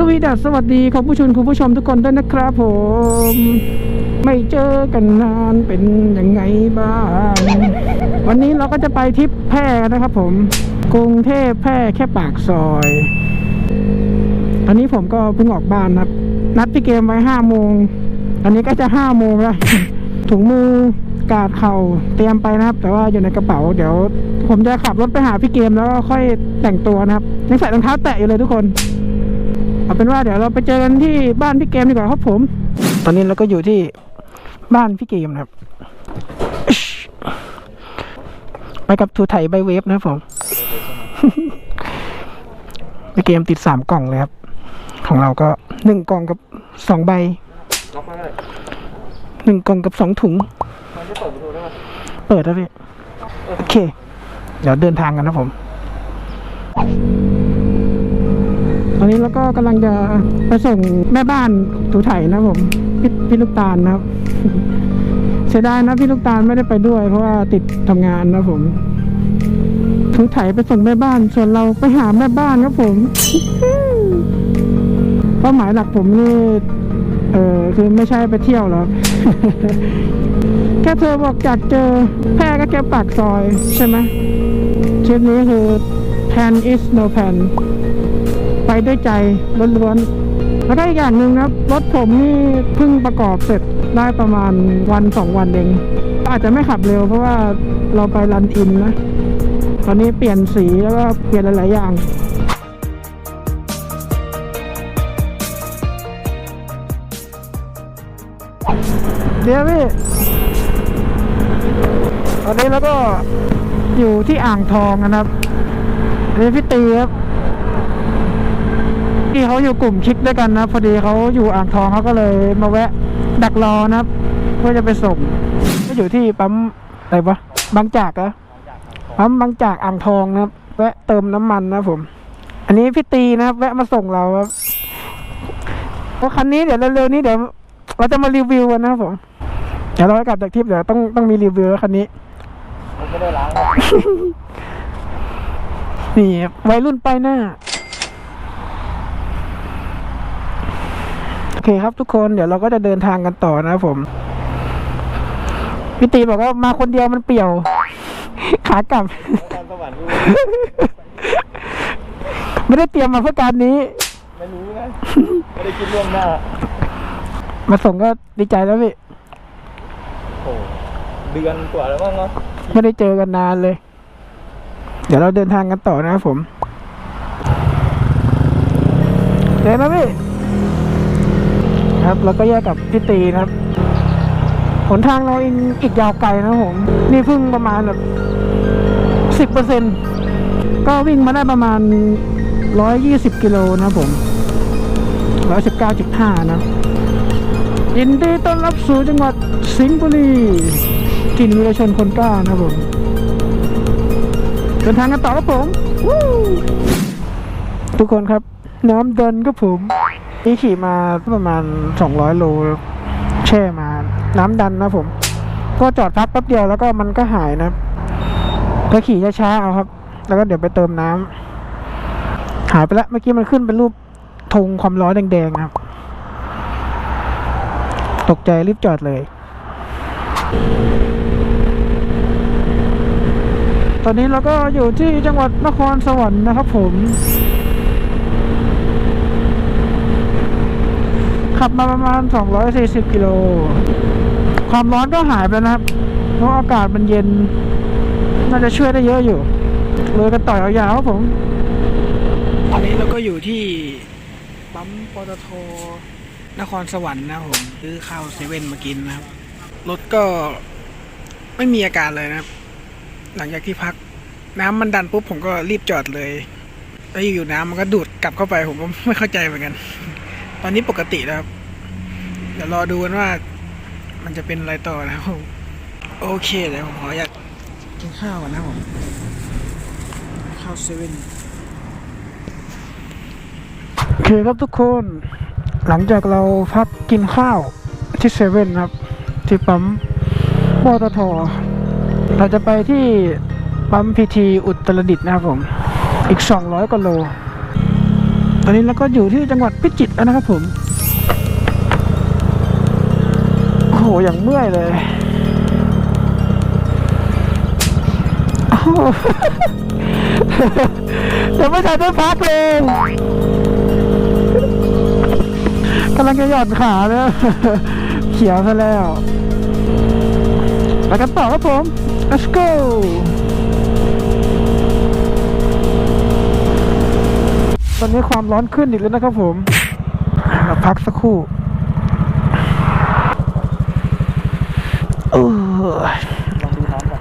าสสวัสดีคุณผู้ชมคุณผู้ชมทุกคนด้วยนะครับผม ไม่เจอกันนานเป็นยังไงบ้าง วันนี้เราก็จะไปทริปแพร่นะครับผม กรุงเทพแพร่แค่ปากซอยตอนนี้ผมก็เพิ่งออกบ้านนะครับ นัดพี่เกมไว้ห้าโมงตอนนี้ก็จะห้าโมงแล้วถุงมือกาดเข่าเตรียมไปนะครับ แต่ว่าอยู่ในกระเป๋าเดี๋ยว ผมจะขับรถไปหาพี่เกมแล้วก็ค่อยแต่งตัวนะครับยังใส่รองเท้าแตะอยู่เลยทุกคน เอาเป็นว่าเดี๋ยวเราไปเจอกันที่บ้านพี่เกมดีกว่าครับผม ตอนนี้เราก็อยู่ที่บ้านพี่เกมนะครับ ไปกับทูไถใบเวฟนะครับผม พี่เกมติดสามกล่องเลยครับ ของเราก็หนึ่งกล่องกับสองใบล็อกมาเลยหนึ่งกล่องกับสองถุงมันจะเปิดประตูได้ไหมเปิดแล้วพี่ โอเค เดี๋ยวเดินทางกันนะผม ตอนนี้เราก็กำลังจะไปส่งแม่บ้านถูไถนะผมพี่พี่ลูกตาลนะครับเสียดายนะพี่ลูกตาลไม่ได้ไปด้วย เพราะว่าติดทำงานนะผมถูไถไปส่งแม่บ้าน ส่วนเราไปหาแม่บ้านครับผมเป้าหมายหลักผมนี่เออคือไม่ใช่ไปเที่ยวหรอกแค่เธอบอกอยากเจอแพร่ก็แค่ปากซอยใช่ไหมทริปนี้คือ plan is no plan ไปด้วยใจล้วนๆแล้วก็อีกอย่างหนึ่งนะครับรถผมนี่เพิ่งประกอบเสร็จได้ประมาณวันสองวันเอง อาจจะไม่ขับเร็วเพราะว่าเราไปรันอินนะตอนนี้เปลี่ยนสีแล้วก็เปลี่ยนหลายๆอย่างเดี๋ยวพี่ ตอนนี้แล้วก็อยู่ที่อ่างทองนะครับอันนี้พี่ตีครับ ที่เขาอยู่กลุ่มชิคด้วยกันนะ พอดีเขาอยู่อ่างทองเขาก็เลยมาแวะ ดักรอนะครับ เพื่อจะไปส่งก็อยู่ที่ปั๊มอะไรวะบางจากเหรอะปั๊มบางจากอ่างทองนะครับ แวะเติมน้ำมันนะครับผม อันนี้พี่ตีนะครับ แวะมาส่งเราครับเพราะคันนี้เดี๋ยวเร็วๆนี้เดี๋ยวเราจะมารีวิวกันนะครับผมเดี๋ยวเรากลับจากทริปเดี๋ยวต้องต้องมีรีวิวแล้วคันนี้มันไม่ได้ล้าง นี่ครับวัยรุ่นป้ายหน้า โอเคครับทุกคนเดี๋ยวเราก็จะเดินทางกันต่อนะครับผมพี่ตีบอกว่ามาคนเดียวมันเปี่ยว ขากลับตอนสวรรค์กูไม่ได้เตรียมมาเพื่อการนี้ ไม่รู้นะไม่ได้คิดล่วงหน้า มาส่งก็ดีใจแล้วพี่โอ้เดือนกว่าแล้วมั้งเนาะไม่ได้เจอกันนานเลย เดี๋ยวเราเดินทางกันต่อนะครับผมเดินนะพี่ ครับ แล้วก็แยกกับพี่ตีนะครับหนทางเราเองอีกยาวไกลนะผม นี่เพิ่งประมาณแบบสิบเปอร์เซ็นก็วิ่งมาได้ประมาณร้อยยี่สิบกิโลนะผมร้อยสิบเก้าจุดห้านะยินดีต้อนรับสู่จังหวัดสิงห์บุรีกินวิรชนคนกล้านะผมเดินทางกันต่อครับผมทุกคนครับ น้ำเดินครับผม นี่ขี่มาประมาณ 200 โล แช่มา น้ำดันนะผม ก็จอดพักแป๊บเดียวแล้วก็มันก็หายนะก็ขี่ช้าๆเอาครับ แล้วก็เดี๋ยวไปเติมน้ำหายไปแล้วเมื่อกี้มันขึ้นเป็นรูปธงความร้อนแดงๆนะครับ ตกใจรีบจอดเลย ตอนนี้เราก็อยู่ที่จังหวัดนครสวรรค์นะครับผม ขับมาประมาณ 240 กิโล ความร้อนก็หายไปนะครับ เพราะอากาศมันเย็น น่าจะช่วยได้เยอะอยู่ เลยกันต่อยาวๆครับผม ตอนนี้เราก็อยู่ที่ปั๊มปตทนครสวรรค์นะผมซื้อข้าวเซเว่นมากินนะครับ รถก็ไม่มีอาการเลยนะครับ หลังจากที่พัก น้ำมันดันปุ๊บผมก็รีบจอดเลย แล้วอยู่ๆน้ำมันก็ดูดกลับเข้าไปผมก็ไม่เข้าใจเหมือนกัน ตอนนี้ปกติแล้วครับ เดี๋ยวรอดูกันว่า มันจะเป็นอะไรต่อนะครับผมโอเคเดี๋ยวผมขออยากกินข้าวก่อนนะผมข้าวเซเว่นโอเคครับทุกคนหลังจากเราพักกินข้าวที่เซเว่นครับ ที่ปั๊มปตทเราจะไปที่ปั๊มพีทีอุตรดิตนะครับผม อีก 200กว่าโล อนนี้เราก็อยู่ที่จังหวัดพิจิตรแล้วนะครับผมโอ้โหอย่างเมื่อยเลยโอ้โหยังไม่ทันได้พักเลยกำลังจะหย่อนขาเลยเขียวซะแล้วไปกันต่อครับผม let's go ตอนนี้ความร้อนขึ้นอีกแล้วนะครับผมเราพักสักครู่เออลองดูน้ำก่อน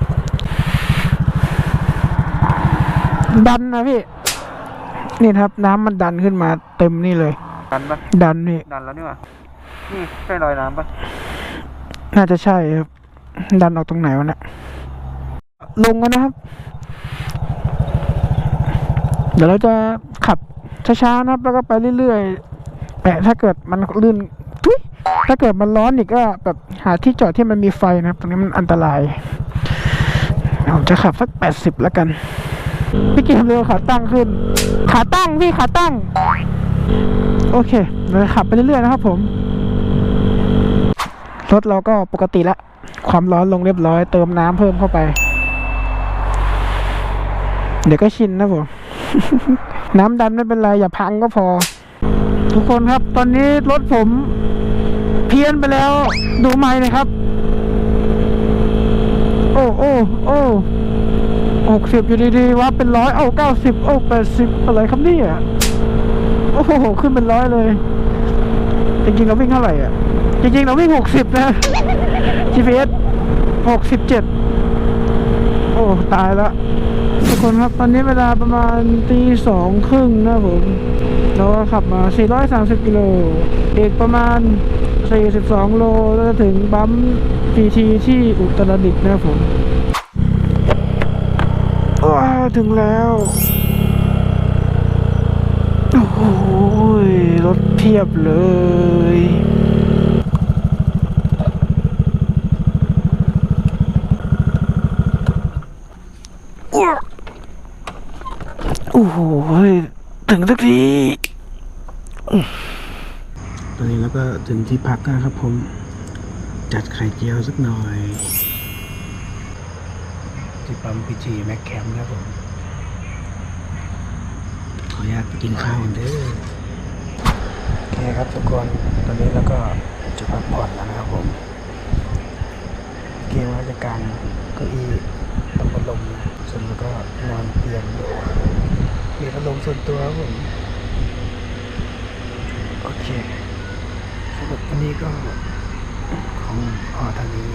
ดันนะพี่ นี่นะครับน้ำมันดันขึ้นมาเต็มนี่เลย ดันปะดันนี่ดันแล้วนี่หว่านี่ใช่รอยน้ำปะน่าจะใช่ครับ ดันออกตรงไหนวะเนะลงกันนะครับ เดี๋ยวเราจะขับ ช้าๆนะครับ แล้วก็ไปเรื่อยๆแต่ถ้าเกิดมันลื่นทุยถ้าเกิดมันร้อนอีกก็แบบหาที่จอดที่มันมีไฟนะครับ ตรงนี้มันอันตรายผมจะขับสักแปดสิบแล้วกันพี่กินเร็วขาตั้งขึ้น ขาตั้งพี่ขาตั้ง โอเคเราจะขับไปเรื่อยๆนะครับผม รถเราก็ปกติละ ความร้อนลงเรียบร้อย เติมน้ำเพิ่มเข้าไป เดี๋ยวก็ชินนะผม น้ำดันไม่เป็นไรอย่าพังก็พอ ทุกคนครับ ตอนนี้รถผมเพี้ยนไปแล้ว ดูไม้เลยครับ โอ้โอ้โอ้หกสิบอยู่ดีๆว่าเป็นร้อยเอาเก้าสิบโอ้แปดสิบอะไรครับนี่ยโอ้โหขึ้นเป็นร้อยเลย จริงๆเราวิ่งเท่าไหร่อะ จริงๆเราวิ่งหกสิบนะ GPS หกสิบเจ็ดโอ้ ตายแล้ว ทุกคนครับ ตอนนี้เวลาประมาณตีสองครึ่งนะผมเราขับมา 430 กิโลอีกประมาณ 42 โลแล้วจะถึงบัมพีทีที่อุตรดิตถ์นะผมว้าถึงแล้ว โอ้โหรถเพียบเลย อ้โหถึงสักทีอื้อตอนนี้แล้วก็ถึงที่พักนะครับผม จัดไข่เจียวสักหน่อย ที่ปั๊มพีจีแม็กแคมป์ครับผม ขออนุญาตไปกินข้าวก่อนเด้อโอเคครับทุกคน ตอนนี้แล้วก็จะพักผ่อนแล้วนะครับผม เกมราชการเก้าอี้ตพัดลมนะส่วนแล้วก็นอนเตียงอยู่ มีพัดลมส่วนตัวครับผมโอเคสำหรับวันนี้ก็ของพอเท่านี้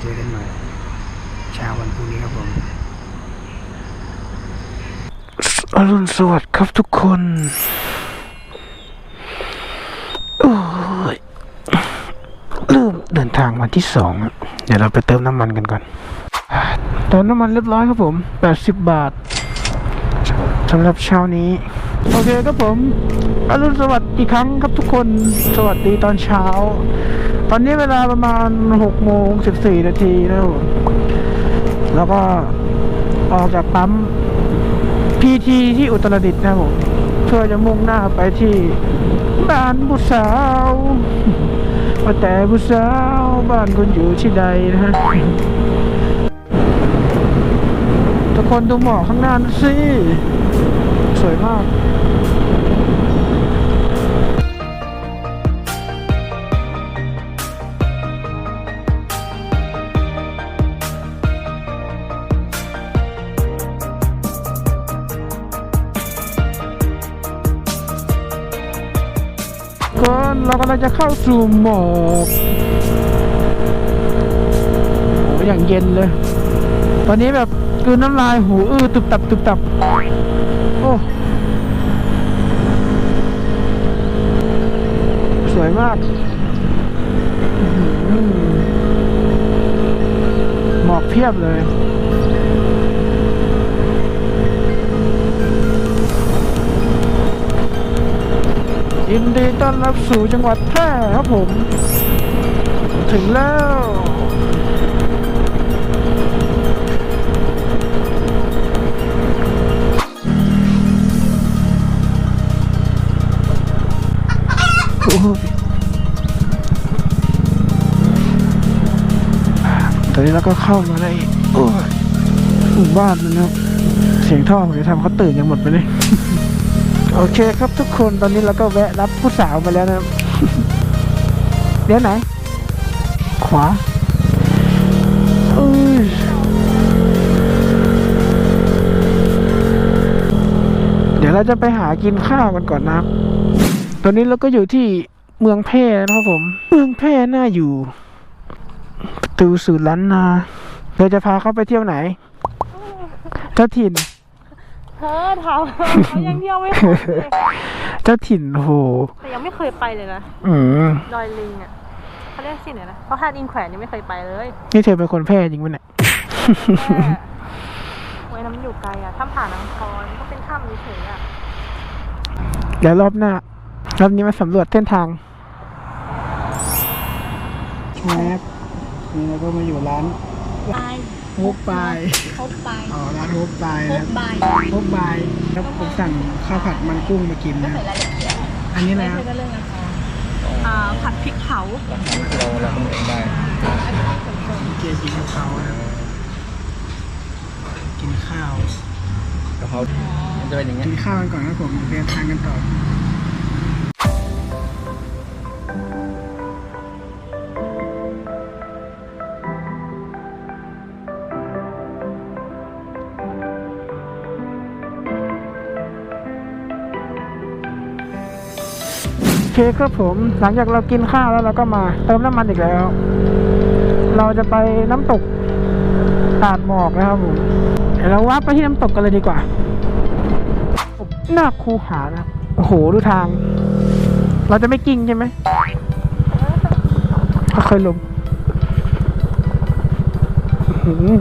เจอกันใหม่เช้าวันพรุ่งนี้ครับผมอรุณสวัสดิ์ครับทุกคนเริ่มเดินทางวันที่สองเดี๋ยวเราไปเติมน้ำมันกันก่อนเติมน้ำมันเรียบร้อยครับผม 80 บาท สำหรับเช้านี้ โอเคครับผมอรุณสวัสดิ์อีกครั้งครับทุกคนสวัสดีตอนเช้า ตอนนี้เวลาประมาณ6โมง14นาทีนะครับผมแล้วก็ออกจากปั๊ม PT ที่อุตรดิตถ์นะครับผมเพื่อจะมุ่งหน้าไปที่บ้านบุษาวว่าแต่บุษาวบ้านคุณอยู่ที่ใดนะฮะทุกคนดูหมอกข้างหน้านั่นสิ สวยมากก่อนเรากำลังจะเข้าสู่หมอกโอ้อย่างเย็นเลย ตอนนี้แบบกืนน้ำลายหูอื้อตุบตับตุบตับ โอ้ สวยมาก หมอกเพียบเลยยินดีต้อนรับสู่จังหวัดแพร่ครับผม ถึงแล้ว ตอนนี้เราก็เข้ามาในโอ้หมู่บ้านแล้วนะครับ เสียงท่อผมจะทำเขาตื่นกันหมดไปเลยโอเคครับทุกคนตอนนี้เราก็แวะรับผู้สาวมาแล้วนะครับเดี๋ยวไหน ขวาเดี๋ยวเราจะไปหากินข้าวกันก่อนนะครับ ตอนนี้เราก็อยู่ที่เมืองแพร่นะครับผม เมืองแพร่น่าอยู่ประตูสู่ล้านนาเราจะพาเขาไปเที่ยวไหนเจ้าถิ่นเธอถามเขายังเที่ยวไม่ครบเลยเจ้าถิ่นโอ้โหแต่ยังไม่เคยไปเลยนะอืมดอยลิงอะเขาเรียกสิไหนนะเพราะท่าดินแขวนยังไม่เคยไปเลยนี่เธอเป็นคนแพร่จริงปะเนี่ยแค่โอ้ยน้ำมันอยู่ไกลอะถ้ำผานังคอนก็เป็นถ้ำเฉยๆอะเดี๋ยวรอบหน้า รอบนี้มาสำรวจเส้นทางครับนี่เราก็มาอยู่ร้านไปโฮปบายพบไปอ๋อร้านโฮปบายพนะบไปโฮปบายครับผมสั่งข้าวผัดมันกุ้งมากินนะรายละเอียดอันนี้ไม่นะคใช่รับก็เรื่องราคาอ่าผัดพริกเผาราคาที่เราเราต้องเองได้เกียร์กินกับเขานะครับกินข้าว กะเพรามันจะเป็นอย่างเงี้ยกินข้าวกันก่อนครับผมเดินทางกันต่อ เคครับผมหลังจากเรากินข้าวแล้วเราก็มาเติมน้ำมันอีกแล้ว เราจะไปน้ำตกตาดหมอกนะครับผมเดี๋ยวเราวับไปที่น้ำตกกันเลยดีกว่าหน้าคูหานะโอ้โหดูทาง เราจะไม่กิ้งใช่ไหมค่อยๆลงอื้อหือ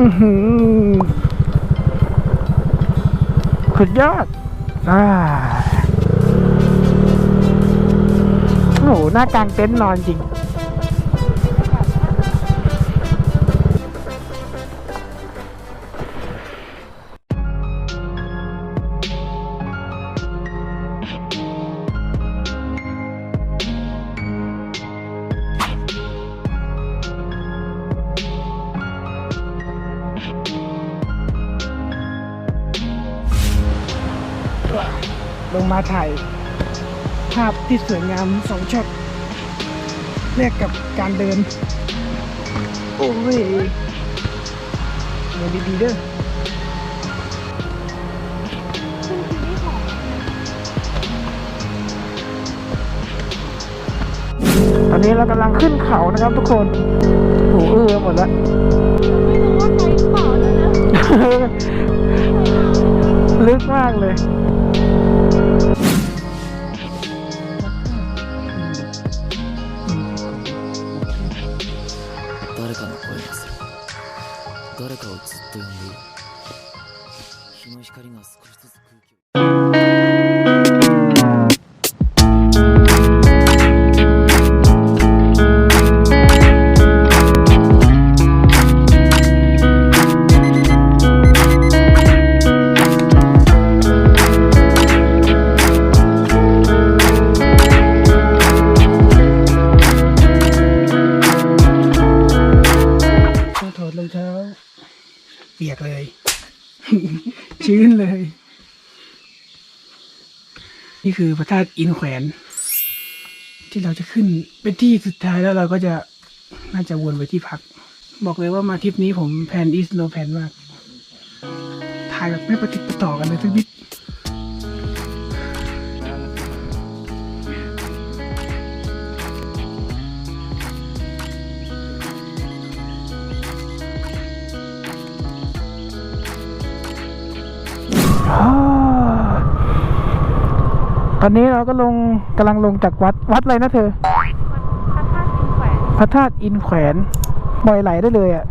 อื้อหือสุดยอดอ่า หหน้ากลางเต็นท์นอนจริง ลงมาถ่าย ภาพที่สวยงามสองช็อตแลกกับการเดิน โอ้ยเดินดีๆเด้อตอนนี้เรากำลังขึ้นเขานะครับทุกคนโอ้โหเอื้อหมดแล้วไม่รู้ว่าใครเปล่าเลยนะลึกมากเลย ปียกเลย ชื้นเลย นี่คือพระธาตุอินแขวน ที่เราจะขึ้นเป็นที่สุดท้ายแล้วเราก็จะน่าจะวนไปที่พัก บอกเลยว่ามาทริปนี้ผมแพนอีสโนแพนมาก ถ่ายแบบไม่ประติดประต่อกันเลยสักนิด อนนี้เราก็ลงกำลังลงจากวัดวัดอะไรนะเธอพระธาตุดินแขวนพระธาตุอินแขวนปล่อยไหลได้เลยอะ่ะ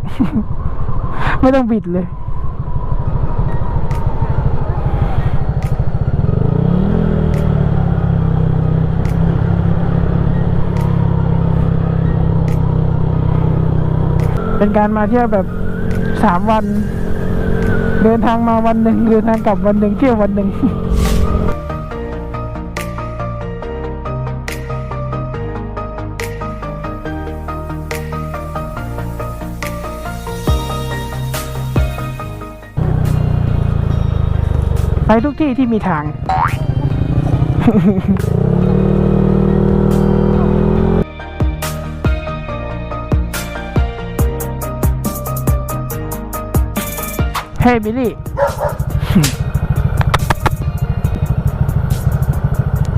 ไม่ต้องบิดเลย เป็นการมาเที่ยวแบบสามวัน เดินทางมาวันหนึ่งเดินทางกลับวันหนึ่งเที่ยววันหนึ่ง ไปทุกที่ที่มีทาง เฮ้บิลลี่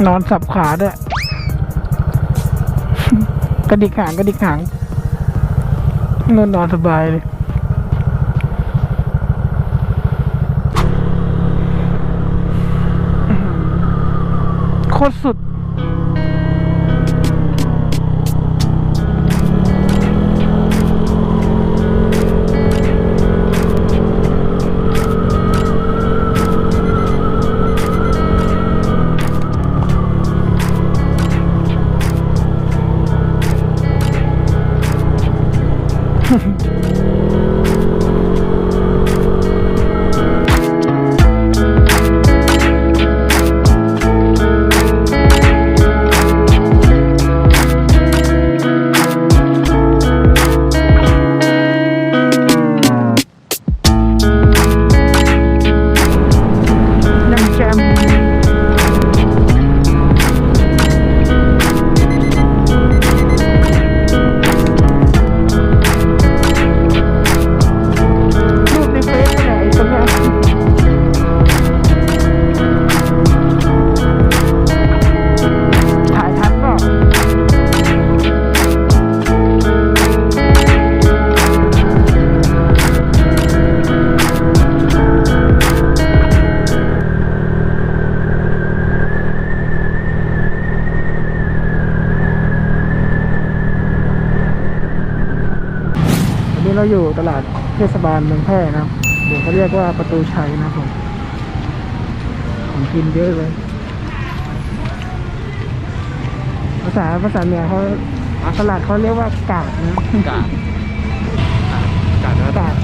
นอนสับขาด้วย กระดิกหางกระดิกหางนอนนอนสบายเลย โเราอยู่ตลาดเทศบาลเมืองแพร่นะครับเดี๋ยวเขาเรียกว่าประตูชัยนะครับผมของกินเยอะเลย ภาษาภาษาเหนือเขาตลาดเขาเรียกว่ากาดนะกาดกาดแล้วกาด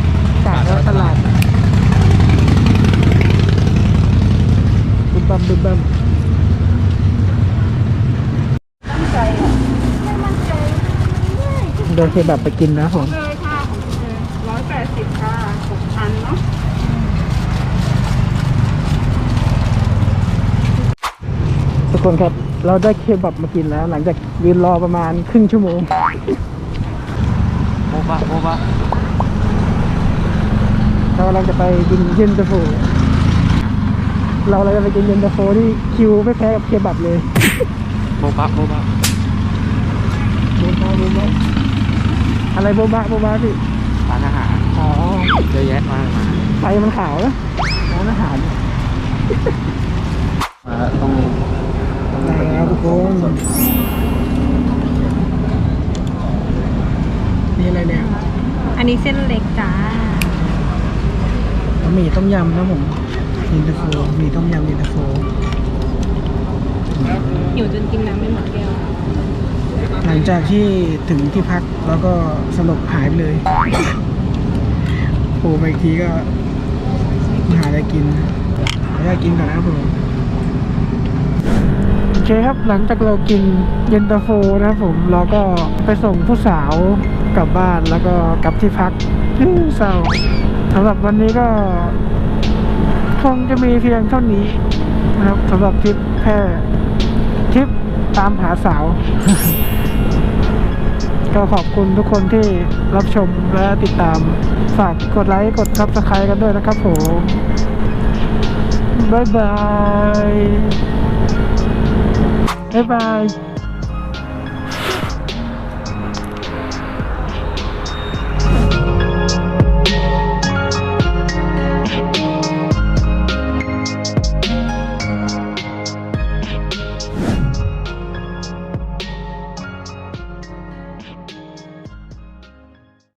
กาดแล้วตลาดบึมบัมบึมบัมโดนเคบับไปกินนะผม เลยค่ะร้อยแปดสิบค่ะหกพันเนาะ ทุก คนครับ เราได้เคบับมากินแล้ว หลังจากยืนรอประมาณครึ่งชั่วโมงโบบะโบบะเรากำลังจะไปกินเย็นตาโฟเราเลยจะไปกินเย็นตาโฟที่คิวไม่แพ้กับเคบับเลยโบบะโบบะโบบะโบบะอะไรโบบะโบบะพี่ร้านอาหารอ๋อเยอะแยะมากมายไฟมันขาวนะร้านอาหาร มาต้อง แล้วทุกคนนี่อะไรเนี่ยอันนี้เส้นเล็กจ้าหมี่ต้มยำนะผมเย็นตาโฟหมี่ต้มยำเย็นตาโฟอยู่จนกินน้ำไม่หมดแก้วหลังจากที่ถึงที่พักแล้วก็สลบหายไปเลยโผล่มาอีกทีก็หาอะไรกินขออนุญาตกินก่อนนะครับผมโอ เคครับหลังจากเรากินเย็นตาโฟนะครับผมเราก็ไปส่งผู้สาวกลับบ้านแล้วก็กลับที่พักเศร้าสำหรับวันนี้ก็คงจะมีเพียงเท่านี้นะครับสำหรับทริปแพร่ทริปตามหาสาว ก็ขอบคุณทุกคนที่รับชมและติดตาม ฝากกดไลค์ กด subscribe กันด้วยนะครับผม บ๊ายบาย บ๊ายบาย